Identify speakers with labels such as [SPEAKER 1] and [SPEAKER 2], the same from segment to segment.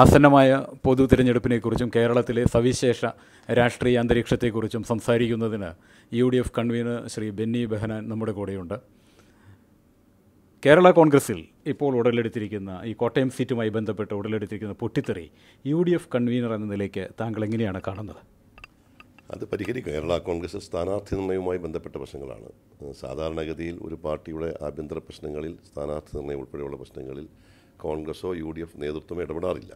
[SPEAKER 1] ആസന്നമായ പൊതു തിരഞ്ഞെടുപ്പിനെക്കുറിച്ചും കേരളത്തിലെ സവിശേഷ രാഷ്ട്രീയ അന്തരീക്ഷത്തെക്കുറിച്ചും സംസാരിക്കുന്നതിന് U D F convener Shri Benny Behanan നമ്മുടെ കൂടെയുണ്ട് കേരള കോൺഗ്രസിൽ ഇപ്പോൾ ഉടലെടുത്തിരിക്കുന്ന ഈ കോട്ടയം സീറ്റുമായി ബന്ധപ്പെട്ട് ഉടലെടുത്തിരിക്കുന്ന പൊട്ടിത്തെറി യു ഡി എഫ് കൺവീനർ എന്ന നിലയ്ക്ക് താങ്കൾ എങ്ങനെയാണ് കാണുന്നത്
[SPEAKER 2] അത് പരിഹരി കേരള കോൺഗ്രസ് സ്ഥാനാർത്ഥി നിർണയവുമായി ബന്ധപ്പെട്ട പ്രശ്നങ്ങളാണ് സാധാരണഗതിയിൽ ഒരു പാർട്ടിയുടെ ആഭ്യന്തര പ്രശ്നങ്ങളിൽ സ്ഥാനാർത്ഥി നിർണയം ഉൾപ്പെടെയുള്ള പ്രശ്നങ്ങളിൽ കോൺഗ്രസോ യു ഡി എഫ് നേതൃത്വമോ ഇടപെടാറില്ല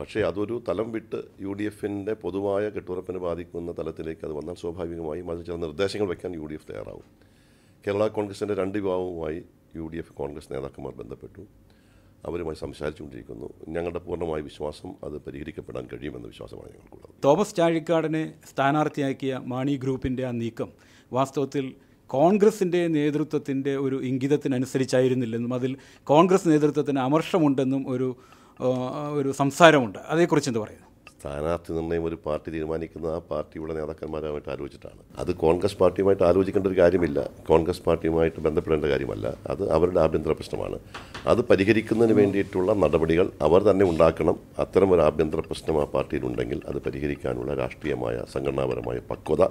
[SPEAKER 2] പക്ഷേ അതൊരു തലം വിട്ട് യു ഡി എഫിൻ്റെ പൊതുവായ കെട്ടുറപ്പിനെ ബാധിക്കുന്ന തലത്തിലേക്ക് അത് വന്നാൽ സ്വാഭാവികമായും അതിന് ചില നിർദ്ദേശങ്ങൾ വയ്ക്കാൻ യു ഡി എഫ് തയ്യാറാവും കേരള കോൺഗ്രസിൻ്റെ രണ്ട് വിഭാഗവുമായി യു ഡി എഫ് കോൺഗ്രസ് നേതാക്കന്മാർ ബന്ധപ്പെട്ടു അവരുമായി സംസാരിച്ചുകൊണ്ടിരിക്കുന്നു ഞങ്ങളുടെ പൂർണ്ണമായ വിശ്വാസം അത് പരിഹരിക്കപ്പെടാൻ കഴിയുമെന്ന വിശ്വാസമാണ്
[SPEAKER 1] ഞങ്ങൾക്കുള്ളത് തോമസ് ചാഴിക്കാടിനെ സ്ഥാനാർത്ഥിയാക്കിയ മാണി ഗ്രൂപ്പിൻ്റെ ആ നീക്കം വാസ്തവത്തിൽ കോൺഗ്രസിൻ്റെ നേതൃത്വത്തിൻ്റെ ഒരു ഇംഗിതത്തിനനുസരിച്ചായിരുന്നില്ലെന്നും അതിൽ കോൺഗ്രസ് നേതൃത്വത്തിന് അമർഷമുണ്ടെന്നും ഒരു ഒരു സംസാരമുണ്ട് അതേക്കുറിച്ച് എന്ത് പറയുന്നു
[SPEAKER 2] സ്ഥാനാർത്ഥി നിർണ്ണയം ഒരു പാർട്ടി തീരുമാനിക്കുന്ന ആ പാർട്ടിയുടെ നേതാക്കന്മാരുമായിട്ട് ആലോചിച്ചിട്ടാണ് അത് കോൺഗ്രസ് പാർട്ടിയുമായിട്ട് ആലോചിക്കേണ്ട ഒരു കാര്യമില്ല കോൺഗ്രസ് പാർട്ടിയുമായിട്ട് ബന്ധപ്പെടേണ്ട കാര്യമല്ല അത് അവരുടെ ആഭ്യന്തര പ്രശ്നമാണ് അത് പരിഹരിക്കുന്നതിന് വേണ്ടിയിട്ടുള്ള നടപടികൾ അവർ തന്നെ ഉണ്ടാക്കണം അത്തരം ഒരു ആഭ്യന്തര പ്രശ്നം ആ പാർട്ടിയിലുണ്ടെങ്കിൽ അത് പരിഹരിക്കാനുള്ള രാഷ്ട്രീയമായ സംഘടനാപരമായ പക്വത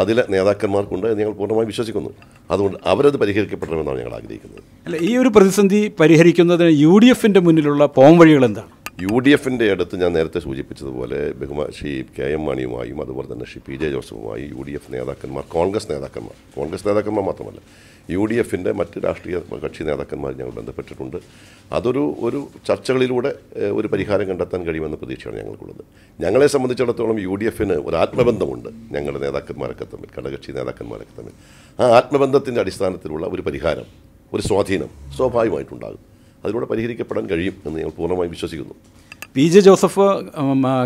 [SPEAKER 2] അതിലെ നേതാക്കന്മാർക്കുണ്ട് ഞങ്ങൾ പൂർണ്ണമായും വിശ്വസിക്കുന്നു അതുകൊണ്ട് അവരത് പരിഹരിക്കപ്പെടണമെന്നാണ് ഞങ്ങൾ ആഗ്രഹിക്കുന്നത്
[SPEAKER 1] അല്ല ഈ ഒരു പ്രതിസന്ധി പരിഹരിക്കുന്നതിന് യു ഡി മുന്നിലുള്ള പോംവഴികൾ എന്താണ്
[SPEAKER 2] യു ഡി എഫിൻ്റെ അടുത്ത് ഞാൻ നേരത്തെ സൂചിപ്പിച്ചതുപോലെ ബഹുമാ ശ്രീ കെ എം മാണിയുമായും അതുപോലെ തന്നെ ശ്രീ പി ജെ ജോസഫുമായും യു ഡി എഫ് നേതാക്കന്മാർ കോൺഗ്രസ് നേതാക്കന്മാർ കോൺഗ്രസ് നേതാക്കന്മാർ മാത്രമല്ല യു ഡി എഫിൻ്റെ മറ്റ് രാഷ്ട്രീയ കക്ഷി നേതാക്കന്മാർ ഞങ്ങൾ ബന്ധപ്പെട്ടിട്ടുണ്ട് അതൊരു ഒരു ചർച്ചകളിലൂടെ ഒരു പരിഹാരം കണ്ടെത്താൻ കഴിയുമെന്ന പ്രതീക്ഷയാണ് ഞങ്ങൾക്കുള്ളത് ഞങ്ങളെ സംബന്ധിച്ചിടത്തോളം യു ഡി എഫിന് ഒരു ആത്മബന്ധമുണ്ട് ഞങ്ങളുടെ നേതാക്കന്മാരൊക്കെ തമ്മിൽ ഘടകക്ഷി നേതാക്കന്മാരൊക്കെ തമ്മിൽ ആ ആത്മബന്ധത്തിൻ്റെ അടിസ്ഥാനത്തിലുള്ള ഒരു പരിഹാരം ഒരു സ്വാധീനം സ്വാഭാവികമായിട്ടുണ്ടാകും അതിലൂടെ പരിഹരിക്കപ്പെടാൻ കഴിയും എന്ന് ഞങ്ങൾ പൂർണ്ണമായും വിശ്വസിക്കുന്നു
[SPEAKER 1] പി ജെ ജോസഫ്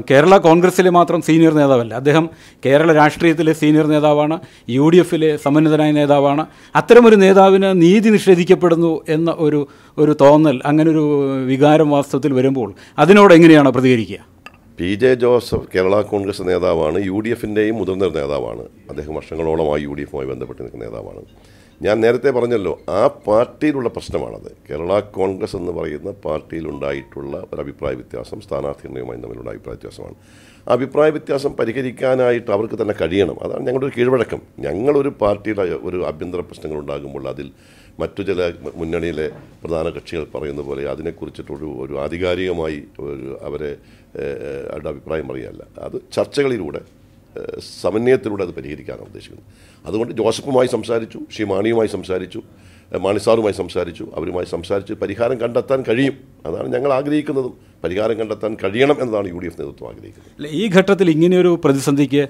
[SPEAKER 1] കേരള കോൺഗ്രസ്സിലെ മാത്രം സീനിയർ നേതാവല്ല അദ്ദേഹം കേരള രാഷ്ട്രീയത്തിലെ സീനിയർ നേതാവാണ് യു ഡി എഫിലെ സമന്വിതനായ നേതാവാണ് അത്തരമൊരു നേതാവിന് നീതി നിഷേധിക്കപ്പെടുന്നു എന്ന ഒരു ഒരു തോന്നൽ അങ്ങനൊരു വികാരം വാസ്തവത്തിൽ വരുമ്പോൾ അതിനോട് എങ്ങനെയാണ് പ്രതികരിക്കുക
[SPEAKER 2] പി ജെ ജോസഫ് കേരള കോൺഗ്രസ് നേതാവാണ് യു ഡി എഫിൻ്റെയും മുതിർന്ന നേതാവാണ് അദ്ദേഹം വർഷങ്ങളോളമായി യു ഡി എഫുമായി ബന്ധപ്പെട്ട് നിൽക്കുന്ന നേതാവാണ് ഞാൻ നേരത്തെ പറഞ്ഞല്ലോ ആ പാർട്ടിയിലുള്ള പ്രശ്നമാണത് കേരള കോൺഗ്രസ് എന്ന് പറയുന്ന പാർട്ടിയിലുണ്ടായിട്ടുള്ള ഒരു അഭിപ്രായ വ്യത്യാസം സ്ഥാനാർത്ഥി നിർണ്ണയവുമായി തമ്മിലുള്ള അഭിപ്രായ വ്യത്യാസമാണ് അഭിപ്രായ വ്യത്യാസം പരിഹരിക്കാനായിട്ട് അവർക്ക് തന്നെ കഴിയണം അതാണ് ഞങ്ങളുടെ ഒരു കീഴ്വഴക്കം ഞങ്ങളൊരു പാർട്ടിയുടെ ഒരു ആഭ്യന്തര പ്രശ്നങ്ങൾ ഉണ്ടാകുമ്പോൾ അതിൽ മറ്റു ചില മുന്നണിയിലെ പ്രധാന കക്ഷികൾ പറയുന്ന പോലെ അതിനെക്കുറിച്ചിട്ടൊരു ഒരു ആധികാരികമായി ഒരു അവരെ അവരുടെ അഭിപ്രായം പറയുകയല്ല അത് ചർച്ചകളിലൂടെ സമന്വയത്തിലൂടെ അത് പരിഹരിക്കാനാണ് ഉദ്ദേശിക്കുന്നത് അതുകൊണ്ട് ജോസഫുമായി സംസാരിച്ചു ശ്രീ മാണിയുമായി സംസാരിച്ചു മാണിസാറുമായി സംസാരിച്ചു അവരുമായി സംസാരിച്ച് പരിഹാരം കണ്ടെത്താൻ കഴിയും അതാണ് ഞങ്ങൾ ആഗ്രഹിക്കുന്നതും പരിഹാരം കണ്ടെത്താൻ കഴിയണം എന്നതാണ് യു ഡി എഫ് നേതൃത്വം
[SPEAKER 1] ആഗ്രഹിക്കുന്നത് ഈ ഘട്ടത്തിൽ ഇങ്ങനെയൊരു പ്രതിസന്ധിക്ക്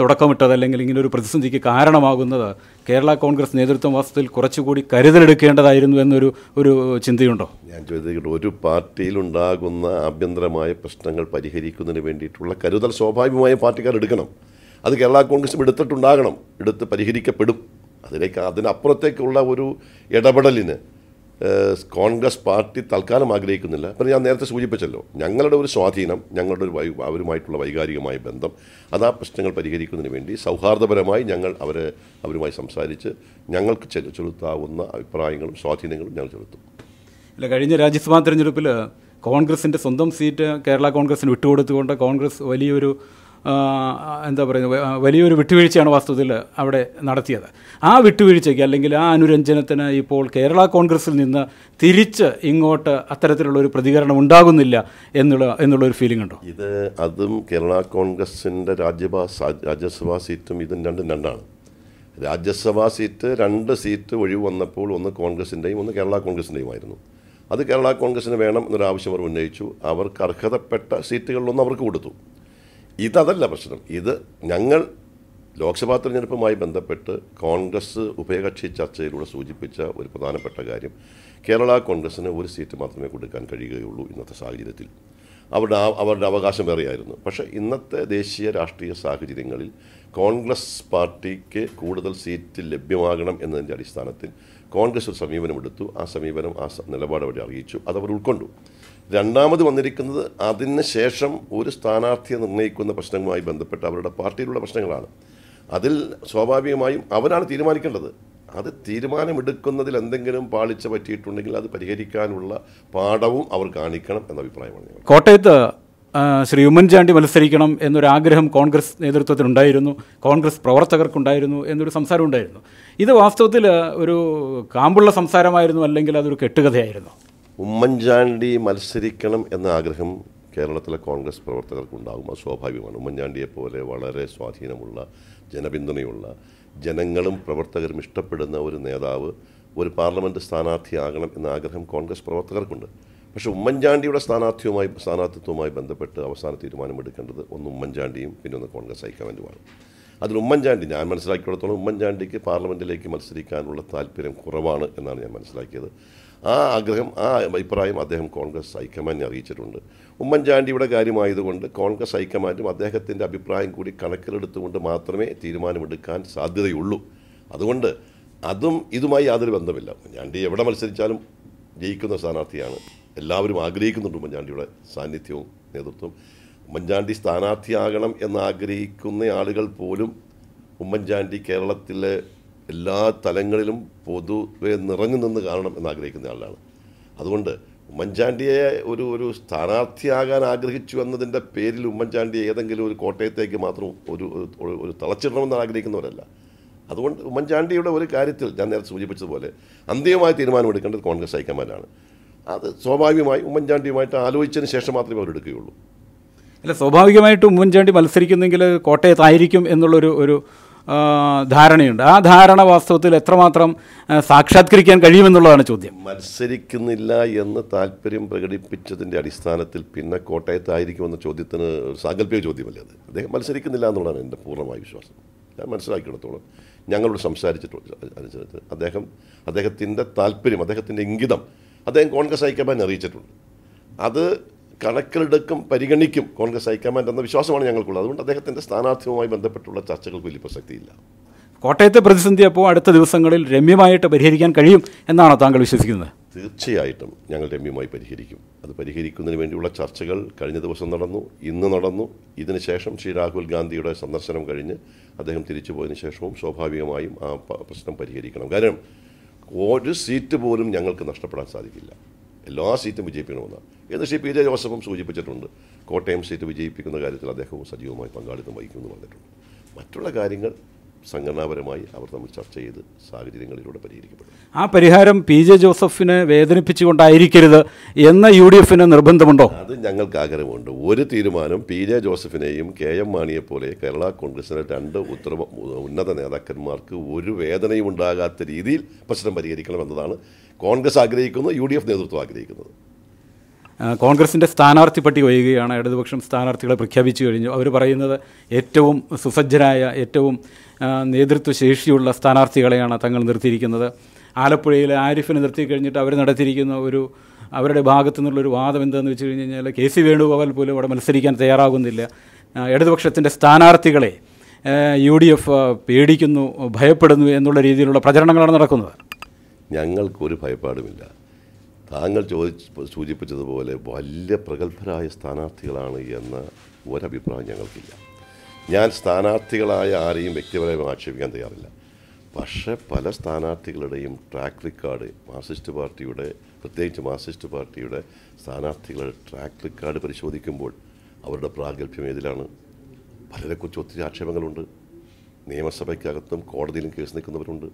[SPEAKER 1] തുടക്കമിട്ടത് അല്ലെങ്കിൽ ഇങ്ങനെ ഒരു പ്രതിസന്ധിക്ക് കാരണമാകുന്നത് കേരള കോൺഗ്രസ് നേതൃത്വം വാസ്തവത്തിൽ കുറച്ചുകൂടി കരുതലെടുക്കേണ്ടതായിരുന്നു എന്നൊരു ഒരു ചിന്തയുണ്ടോ
[SPEAKER 2] ഞാൻ ചോദിക്കട്ടെ ഒരു പാർട്ടിയിലുണ്ടാകുന്ന ആഭ്യന്തരമായ പ്രശ്നങ്ങൾ പരിഹരിക്കുന്നതിന് വേണ്ടിയിട്ടുള്ള കരുതൽ സ്വാഭാവികമായ പാർട്ടിക്കാർ എടുക്കണം അത് കേരള കോൺഗ്രസും എടുത്തിട്ടുണ്ടാകണം എടുത്ത് പരിഹരിക്കപ്പെടും അതിലേക്ക് അതിനപ്പുറത്തേക്കുള്ള ഒരു ഇടപെടലിന് കോൺഗ്രസ് പാർട്ടി തൽക്കാലം ആഗ്രഹിക്കുന്നില്ല അപ്പം ഞാൻ നേരത്തെ സൂചിപ്പിച്ചല്ലോ ഞങ്ങളുടെ ഒരു സ്വാധീനം ഞങ്ങളുടെ ഒരു വൈ അവരുമായിട്ടുള്ള വൈകാരികമായ ബന്ധം അത് ആ പ്രശ്നങ്ങൾ പരിഹരിക്കുന്നതിന് വേണ്ടി സൗഹാർദ്ദപരമായി ഞങ്ങൾ അവരെ അവരുമായി സംസാരിച്ച് ഞങ്ങൾക്ക് ചെലുത്താവുന്ന അഭിപ്രായങ്ങളും സ്വാധീനങ്ങളും ഞങ്ങൾ ചെലുത്തും
[SPEAKER 1] ഇല്ല കഴിഞ്ഞ രാജ്യസഭാ തെരഞ്ഞെടുപ്പിൽ കോൺഗ്രസിൻ്റെ സ്വന്തം സീറ്റ് കേരള കോൺഗ്രസിന് വിട്ടുകൊടുത്തുകൊണ്ട് കോൺഗ്രസ് വലിയൊരു എന്താ പറയുന്നത് വലിയൊരു വിട്ടുവീഴ്ചയാണ് വാസ്തവത്തിൽ അവിടെ നടത്തിയത് ആ വിട്ടുവീഴ്ചയ്ക്ക് അല്ലെങ്കിൽ ആ അനുരഞ്ജനത്തിന് ഇപ്പോൾ കേരള കോൺഗ്രസിൽ നിന്ന് തിരിച്ച് ഇങ്ങോട്ട് അത്തരത്തിലുള്ള ഒരു പ്രതികരണം ഉണ്ടാകുന്നില്ല എന്നുള്ള എന്നുള്ള ഒരു ഫീലിംഗ് ഉണ്ടോ
[SPEAKER 2] ഇത് അതും കേരള കോൺഗ്രസിൻ്റെ രാജ്യഭാ രാജ്യസഭാ സീറ്റും ഇതും രണ്ടും രണ്ടാണ് രാജ്യസഭാ സീറ്റ് രണ്ട് സീറ്റ് ഒഴിവ് വന്നപ്പോൾ ഒന്ന് കോൺഗ്രസിൻ്റെയും ഒന്ന് കേരള ആയിരുന്നു അത് കേരള കോൺഗ്രസിന് വേണം എന്നൊരാവശ്യം അവർ ഉന്നയിച്ചു അവർക്ക് അർഹതപ്പെട്ട സീറ്റുകളിലൊന്നും അവർക്ക് കൊടുത്തു ഇതല്ല പ്രശ്നം ഇത് ഞങ്ങൾ ലോക്സഭാ തെരഞ്ഞെടുപ്പുമായി ബന്ധപ്പെട്ട് കോൺഗ്രസ് ഉഭയകക്ഷി ചർച്ചയിലൂടെ സൂചിപ്പിച്ച ഒരു പ്രധാനപ്പെട്ട കാര്യം കേരള കോൺഗ്രസ്സിന് ഒരു സീറ്റ് മാത്രമേ കൊടുക്കാൻ കഴിയുകയുള്ളൂ ഇന്നത്തെ സാഹചര്യത്തിൽ അവരുടെ അവരുടെ അവകാശം വേറെയായിരുന്നു പക്ഷേ ഇന്നത്തെ ദേശീയ രാഷ്ട്രീയ സാഹചര്യങ്ങളിൽ കോൺഗ്രസ് പാർട്ടിക്ക് കൂടുതൽ സീറ്റ് ലഭ്യമാകണം എന്നതിൻ്റെ അടിസ്ഥാനത്തിൽ കോൺഗ്രസ് ഒരു സമീപനമെടുത്തു ആ സമീപനം ആ നിലപാട് അവരെ അറിയിച്ചു അതവർ ഉൾക്കൊണ്ടു രണ്ടാമത് വന്നിരിക്കുന്നത് അതിന് ശേഷം ഒരു സ്ഥാനാർത്ഥിയെ നിർണ്ണയിക്കുന്ന പ്രശ്നങ്ങളുമായി ബന്ധപ്പെട്ട് അവരുടെ പാർട്ടിയിലുള്ള പ്രശ്നങ്ങളാണ് അതിൽ സ്വാഭാവികമായും അവരാണ് തീരുമാനിക്കേണ്ടത് അത് തീരുമാനമെടുക്കുന്നതിൽ എന്തെങ്കിലും പാളിച്ച പറ്റിയിട്ടുണ്ടെങ്കിൽ അത് പരിഹരിക്കാനുള്ള പാഠവും അവർ കാണിക്കണം എന്ന അഭിപ്രായമാണ്
[SPEAKER 1] കോട്ടയത്ത് ശ്രീ ഉമ്മൻചാണ്ടി മത്സരിക്കണം എന്നൊരാഗ്രഹം കോൺഗ്രസ് നേതൃത്വത്തിനുണ്ടായിരുന്നു കോൺഗ്രസ് പ്രവർത്തകർക്കുണ്ടായിരുന്നു എന്നൊരു സംസാരം ഉണ്ടായിരുന്നു ഇത് വാസ്തവത്തിൽ ഒരു കാമ്പുള്ള സംസാരമായിരുന്നു അല്ലെങ്കിൽ അതൊരു കെട്ടുകഥയായിരുന്നു
[SPEAKER 2] ഉമ്മൻചാണ്ടി മത്സരിക്കണം എന്ന ആഗ്രഹം കേരളത്തിലെ കോൺഗ്രസ് പ്രവർത്തകർക്കുണ്ടാകും അത് സ്വാഭാവികമാണ് ഉമ്മൻചാണ്ടിയെപ്പോലെ വളരെ സ്വാധീനമുള്ള ജനപിന്തുണയുള്ള ജനങ്ങളും പ്രവർത്തകരും ഇഷ്ടപ്പെടുന്ന ഒരു നേതാവ് ഒരു പാർലമെൻറ്റ് സ്ഥാനാർത്ഥിയാകണം എന്ന ആഗ്രഹം കോൺഗ്രസ് പ്രവർത്തകർക്കുണ്ട് പക്ഷേ ഉമ്മൻചാണ്ടിയുടെ സ്ഥാനാർത്ഥിയുമായി സ്ഥാനാർത്ഥിത്വവുമായി ബന്ധപ്പെട്ട് അവസാന തീരുമാനമെടുക്കേണ്ടത് ഒന്ന് ഉമ്മൻചാണ്ടിയും പിന്നെ ഒന്ന് കോൺഗ്രസ് ഹൈക്കമാൻഡുമാണ് അതിൽ ഉമ്മൻചാണ്ടി ഞാൻ മനസ്സിലാക്കിയിടത്തോളം ഉമ്മൻചാണ്ടിക്ക് പാർലമെൻറ്റിലേക്ക് മത്സരിക്കാനുള്ള താല്പര്യം കുറവാണ് എന്നാണ് ഞാൻ മനസ്സിലാക്കിയത് ആ ആഗ്രഹം ആ അഭിപ്രായം അദ്ദേഹം കോൺഗ്രസ് ഹൈക്കമാൻഡിനെ അറിയിച്ചിട്ടുണ്ട് ഉമ്മൻചാണ്ടിയുടെ കാര്യമായതുകൊണ്ട് കോൺഗ്രസ് ഹൈക്കമാൻഡും അദ്ദേഹത്തിൻ്റെ അഭിപ്രായം കൂടി കണക്കിലെടുത്തുകൊണ്ട് മാത്രമേ തീരുമാനമെടുക്കാൻ സാധ്യതയുള്ളൂ അതുകൊണ്ട് അതും ഇതുമായി യാതൊരു ബന്ധമില്ല ഉമ്മൻചാണ്ടി എവിടെ മത്സരിച്ചാലും ജയിക്കുന്ന സ്ഥാനാർത്ഥിയാണ് എല്ലാവരും ആഗ്രഹിക്കുന്നുണ്ട് ഉമ്മൻചാണ്ടിയുടെ സാന്നിധ്യവും നേതൃത്വവും ഉമ്മൻചാണ്ടി സ്ഥാനാർത്ഥിയാകണം എന്ന് ആഗ്രഹിക്കുന്ന ആളുകൾ പോലും ഉമ്മൻചാണ്ടി കേരളത്തിലെ എല്ലാ തലങ്ങളിലും പൊതുവെ നിറഞ്ഞു നിന്ന് കാണണം എന്നാഗ്രഹിക്കുന്ന ആളാണ് അതുകൊണ്ട് ഉമ്മൻചാണ്ടിയെ ഒരു ഒരു സ്ഥാനാർത്ഥിയാകാൻ ആഗ്രഹിച്ചു എന്നതിൻ്റെ പേരിൽ ഉമ്മൻചാണ്ടിയെ ഏതെങ്കിലും ഒരു കോട്ടയത്തേക്ക് മാത്രം ഒരു ഒരു തളച്ചിടണമെന്ന് ആഗ്രഹിക്കുന്നവരല്ല അതുകൊണ്ട് ഉമ്മൻചാണ്ടിയുടെ ഒരു കാര്യത്തിൽ ഞാൻ നേരത്തെ സൂചിപ്പിച്ചതുപോലെ അന്തിമമായി തീരുമാനമെടുക്കേണ്ടത് കോൺഗ്രസ് ഹൈക്കമാൻഡാണ് അത് സ്വാഭാവികമായി ഉമ്മൻചാണ്ടിയുമായിട്ട് ആലോചിച്ചതിന് ശേഷം മാത്രമേ അവരെടുക്കുകയുള്ളൂ
[SPEAKER 1] അല്ല സ്വാഭാവികമായിട്ടും ഉമ്മൻചാണ്ടി മത്സരിക്കുന്നെങ്കിൽ കോട്ടയത്തായിരിക്കും എന്നുള്ളൊരു ഒരു ധാരണയുണ്ട് ആ ധാരണ വാസ്തവത്തിൽ എത്രമാത്രം സാക്ഷാത്കരിക്കാൻ കഴിയുമെന്നുള്ളതാണ് ചോദ്യം
[SPEAKER 2] മത്സരിക്കുന്നില്ല എന്ന് താല്പര്യം പ്രകടിപ്പിച്ചതിൻ്റെ അടിസ്ഥാനത്തിൽ പിന്നെ എന്ന ചോദ്യത്തിന് സാങ്കല്പിക ചോദ്യമല്ലേ അത് അദ്ദേഹം മത്സരിക്കുന്നില്ല എന്നുള്ളതാണ് എൻ്റെ പൂർണ്ണമായ വിശ്വാസം ഞാൻ മനസ്സിലാക്കിയിടത്തോളം ഞങ്ങളോട് സംസാരിച്ചിട്ടുണ്ട് അനുസരിച്ച് അദ്ദേഹം അദ്ദേഹത്തിൻ്റെ താല്പര്യം അദ്ദേഹത്തിൻ്റെ ഇംഗിതം അദ്ദേഹം കോൺഗ്രസ് ഹൈക്കമാൻഡ് അറിയിച്ചിട്ടുണ്ട് അത് കണക്കിലെടുക്കും പരിഗണിക്കും കോൺഗ്രസ് ഹൈക്കമാൻഡ് എന്ന വിശ്വാസമാണ് ഞങ്ങൾക്കുള്ളത് അതുകൊണ്ട് അദ്ദേഹത്തിൻ്റെ സ്ഥാനാർത്ഥ്യവുമായി ബന്ധപ്പെട്ടുള്ള ചർച്ചകൾക്ക് വലിയ പ്രസക്തിയില്ല
[SPEAKER 1] കോട്ടയത്തെ പ്രതിസന്ധി അപ്പോൾ അടുത്ത ദിവസങ്ങളിൽ രമ്യമായിട്ട് പരിഹരിക്കാൻ കഴിയും എന്നാണോ താങ്കൾ വിശ്വസിക്കുന്നത്
[SPEAKER 2] തീർച്ചയായിട്ടും ഞങ്ങൾ രമ്യമായി പരിഹരിക്കും അത് പരിഹരിക്കുന്നതിന് വേണ്ടിയുള്ള ചർച്ചകൾ കഴിഞ്ഞ ദിവസം നടന്നു ഇന്ന് നടന്നു ഇതിനുശേഷം ശ്രീ രാഹുൽ ഗാന്ധിയുടെ സന്ദർശനം കഴിഞ്ഞ് അദ്ദേഹം തിരിച്ചു പോയതിനു ശേഷവും സ്വാഭാവികമായും ആ പ്രശ്നം പരിഹരിക്കണം കാരണം ഒരു സീറ്റ് പോലും ഞങ്ങൾക്ക് നഷ്ടപ്പെടാൻ സാധിക്കില്ല എല്ലാ സീറ്റും വിജയിപ്പിക്കണമെന്നാണ് എന്ന് ശ്രീ പി ജെ ജോസഫും സൂചിപ്പിച്ചിട്ടുണ്ട് കോട്ടയം സീറ്റ് വിജയിപ്പിക്കുന്ന കാര്യത്തിൽ അദ്ദേഹവും സജീവമായി പങ്കാളിത്തം വഹിക്കുമെന്ന് പറഞ്ഞിട്ടുണ്ട് മറ്റുള്ള കാര്യങ്ങൾ സംഘടനാപരമായി അവർ തമ്മിൽ ചർച്ച ചെയ്ത് സാഹചര്യങ്ങളിലൂടെ പരിഹരിക്കപ്പെടും
[SPEAKER 1] ആ പരിഹാരം പി ജെ ജോസഫിനെ വേദനിപ്പിച്ചുകൊണ്ടായിരിക്കരുത് എന്ന യു ഡി എഫിന് നിർബന്ധമുണ്ടോ
[SPEAKER 2] അത് ഞങ്ങൾക്ക് ആഗ്രഹമുണ്ട് ഒരു തീരുമാനം പി ജെ ജോസഫിനെയും കെ എം മാണിയെ പോലെ കേരള കോൺഗ്രസിലെ രണ്ട് ഉത്തര ഉന്നത നേതാക്കന്മാർക്ക് ഒരു വേദനയും ഉണ്ടാകാത്ത രീതിയിൽ പ്രശ്നം പരിഹരിക്കണം എന്നതാണ് കോൺഗ്രസ് ആഗ്രഹിക്കുന്നത് യു ഡി എഫ് നേതൃത്വം ആഗ്രഹിക്കുന്നത്
[SPEAKER 1] കോൺഗ്രസിൻ്റെ സ്ഥാനാർത്ഥി പട്ടിക വൈകുകയാണ് ഇടതുപക്ഷം സ്ഥാനാർത്ഥികളെ പ്രഖ്യാപിച്ചു കഴിഞ്ഞു അവർ പറയുന്നത് ഏറ്റവും സുസജ്ജരായ ഏറ്റവും നേതൃത്വശേഷിയുള്ള സ്ഥാനാർത്ഥികളെയാണ് തങ്ങൾ നിർത്തിയിരിക്കുന്നത് ആലപ്പുഴയിലെ ആരിഫിനെ നിർത്തി കഴിഞ്ഞിട്ട് അവർ നടത്തിയിരിക്കുന്ന ഒരു അവരുടെ ഭാഗത്തു നിന്നുള്ളൊരു വാദം എന്താണെന്ന് വെച്ച് കഴിഞ്ഞ് കഴിഞ്ഞാൽ കെ സി വേണുഗോപാൽ പോലും അവിടെ മത്സരിക്കാൻ തയ്യാറാകുന്നില്ല ഇടതുപക്ഷത്തിൻ്റെ സ്ഥാനാർത്ഥികളെ യു ഡി എഫ് പേടിക്കുന്നു ഭയപ്പെടുന്നു എന്നുള്ള രീതിയിലുള്ള പ്രചരണങ്ങളാണ് നടക്കുന്നത്
[SPEAKER 2] ഞങ്ങൾക്കൊരു ഭയപ്പാടുമില്ല താങ്കൾ ചോദിച്ച് സൂചിപ്പിച്ചതുപോലെ വലിയ പ്രഗത്ഭരായ സ്ഥാനാർത്ഥികളാണ് എന്ന ഒരഭിപ്രായം ഞങ്ങൾക്കില്ല ഞാൻ സ്ഥാനാർത്ഥികളായ ആരെയും വ്യക്തിപരമായി ആക്ഷേപിക്കാൻ തയ്യാറില്ല പക്ഷേ പല സ്ഥാനാർത്ഥികളുടെയും ട്രാക്ക് റെക്കോർഡ് മാർസിസ്റ്റ് പാർട്ടിയുടെ പ്രത്യേകിച്ച് മാർസിസ്റ്റ് പാർട്ടിയുടെ സ്ഥാനാർത്ഥികളുടെ ട്രാക്ക് റെക്കോർഡ് പരിശോധിക്കുമ്പോൾ അവരുടെ പ്രാഗൽഭ്യം ഏതിലാണ് പലരെക്കുറിച്ച് ഒത്തിരി ആക്ഷേപങ്ങളുണ്ട് നിയമസഭയ്ക്കകത്തും കോടതിയിലും കേസ് നിൽക്കുന്നവരുണ്ട്